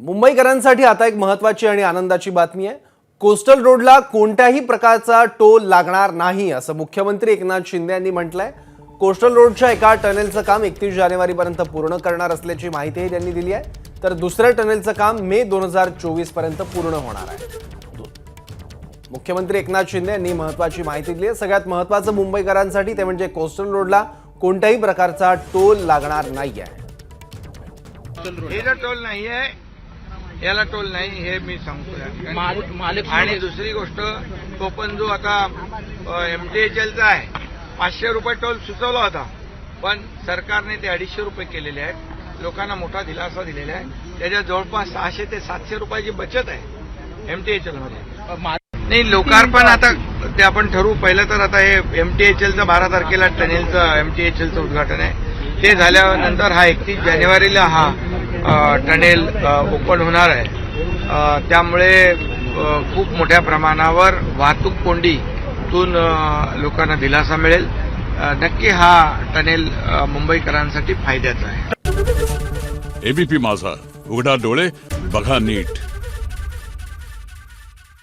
मुंबईकरांसाठी आता एक महत्वाची आणि आनंदाची बातमी आहे. कोस्टल रोडला कोणत्याही प्रकारचा टोल लागणार नाही असं मुख्यमंत्री एकनाथ शिंदे यांनी म्हटलंय. कोस्टल रोडच्या एका टनेलचं काम एकतीस जानेवारीपर्यंत पूर्ण करणार असल्याची माहितीही त्यांनी दिली आहे. तर दुसऱ्या टनेलचं काम मे दोन हजार चोवीसपर्यंत पूर्ण होणार आहे. मुख्यमंत्री एकनाथ शिंदे यांनी महत्वाची माहिती दिली आहे. सगळ्यात महत्वाचं मुंबईकरांसाठी ते म्हणजे कोस्टल रोडला कोणत्याही प्रकारचा टोल लागणार नाही आहे टोल नाही आहे याला टोल नाही हे मी सांगतो आणि दुसरी गोष्ट तो पण जो आता एमटीएचएलचा आहे पाचशे रुपये टोल सुचवला होता. पण सरकारने ते अडीचशे रुपये केलेले आहेत. लोकांना मोठा दिलासा दिलेला आहे. त्याच्यात जवळपास सहाशे ते सातशे रुपयाची बचत आहे एमटीएचएलमध्ये. मा- नाही लोकार्पण आता ते आपण ठरवू. पहिलं तर आता हे एमटीएचएलचं बारा तारखेला टनेलचं एमटीएचएलचं उद्घाटन आहे. ते झाल्यानंतर हा एकतीस जानेवारीला हा टनेल ओपन होणार आहे. त्यामुळे खूप मोठ्या प्रमाणावर वाहतूक कोंडीतून लोकांना दिलासा मिळेल. नक्की हा टनेल मुंबईकरांसाठी फायद्याचा आहे. एबीपी माझा. उघडा डोळे बघा नीट.